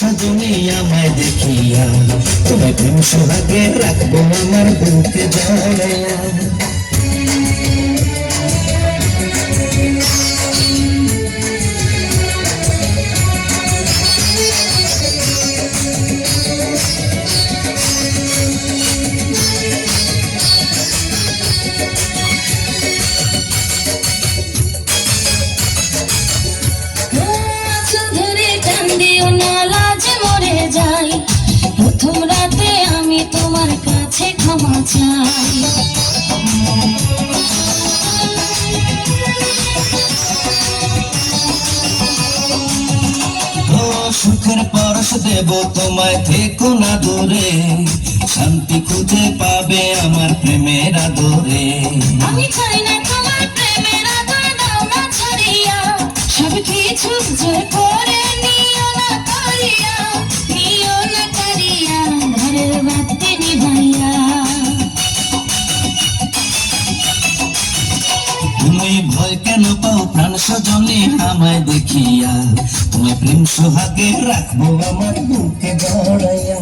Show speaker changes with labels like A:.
A: সজনী আমায় দেখিয়া। তোমায় প্রেম সোহাগে রাখব আমার বুকে জড়াইয়া সুখের পরশ দেব তোমায় থেকো না দূরে। শান্তি খুঁজে পাবে আমার প্রেমের আদরে।
B: আমি চাই না
A: তুমি ভয় কেন পাও? প্রাণ সজনে আমায় দেখিয়া। তোমায় প্রেম সোহাগে রাখব, আমার বুকে জড়াইয়া।